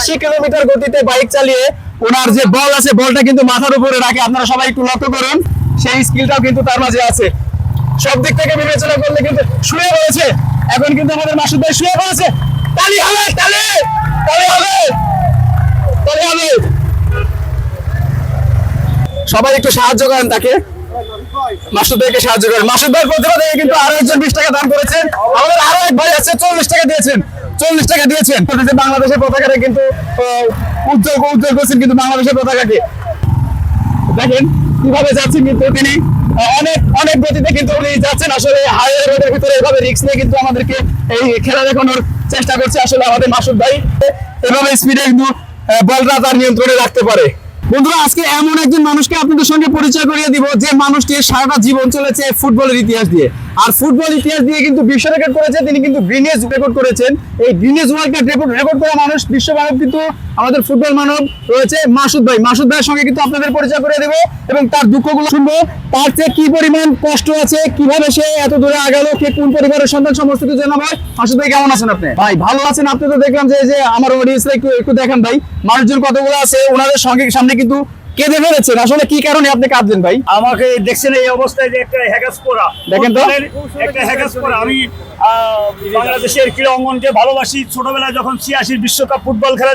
আশি কিলোমিটার গতিতে বাইক চালিয়ে ওনার যে বল আছে, বলটা কিন্তু মাথার উপরে রাখে। আপনারা সবাই একটু লক্ষ্য করুন, সেই স্কিলটাও কিন্তু তার মাঝে আছে। সব দিক থেকে বিবেচনা করলে কিন্তু শুয়ে রয়েছে। এখন কিন্তু আমাদের মাসুদ ভাই শুয়ে পড়েছে। তালি হবে, তালি! তালি হবে! তালি হবে! সবাই একটু সাহায্য করেন তাকে। মাসুদ ভাইকে সাহায্য করেন। মাসুদ ভাই প্রতিভা থেকে কিন্তু আরও একজন বিশ টাকা দান করেছেন। আমাদের এক ভাই আছে, চল্লিশ টাকা দিয়েছেন, চল্লিশ টাকা দিয়েছেন। বাংলাদেশের পতাকাটা কিন্তু উজ্জ্বল উজ্জ্বল করছেন কিন্তু বাংলাদেশের পতাকাকে। দেখেন, কীভাবে যাচ্ছেন কিন্তু তিনি। অনেক অনেক গতিতে কিন্তু উনি যাচ্ছেন। আসলে হাইওয়ে রোডের ভিতরে এভাবে রিস্ক নিয়ে কিন্তু আমাদেরকে এই খেলা দেখানোর চেষ্টা করছে আসলে আমাদের মাসুদ ভাই। এভাবে স্পিডে কিন্তু বলটা তার নিয়ন্ত্রণে রাখতে পারে। বন্ধুরা, আজকে এমন একজন মানুষকে আপনাদের সঙ্গে পরিচয় করিয়ে দিব যে মানুষটি সারাটা জীবন চলেছে ফুটবলের ইতিহাস দিয়ে। আর ফুটবল ইতিহাস দিয়ে কিন্তু বিশ্ব রেকর্ড করেছে, তিনি কিন্তু গ্রিনেজ রেকর্ড করেছেন। এই Guinness world cup record record করা মানুষ বিশ্ব মানব কিন্তু আমাদের ফুটবল মানব রয়েছে মাসুদ ভাই। মাসুদ ভাইয়ের সঙ্গে কিন্তু আপনাদের পরিচয় করে দেবো এবং তার দুঃখগুলো শুনব। তার চেয়ে কি পরিমাণ কষ্ট আছে, কীভাবে সে এত দূরে আগালো, কে কোন পরিবারের সন্তান, সমস্ত কিছু জানা ভাই মাসুদ ভাই, কেমন আছেন আপনি? ভাই, ভালো আছেন আপনি তো দেখলাম যে আমার অডিয়েন্স একটু একটু দেখেন ভাই। মানুষজন কতগুলো আছে, ওনাদের সঙ্গে সামনে কিন্তু কেঁদে ফেলেছেন। আসলে কি কারণে আপনি কাঁদলেন ভাই? আমাকে দেখছেন এই অবস্থায় যে একটা হ্যাকাস করা দেখেন তো। একটা হ্যাকাস করা আমি আহ, বাংলাদেশের ক্রীড়া অঙ্গনকে ভালোবাসি। ছোটবেলায় যখন ছিয়াশির বিশ্বকাপ ফুটবল খেলা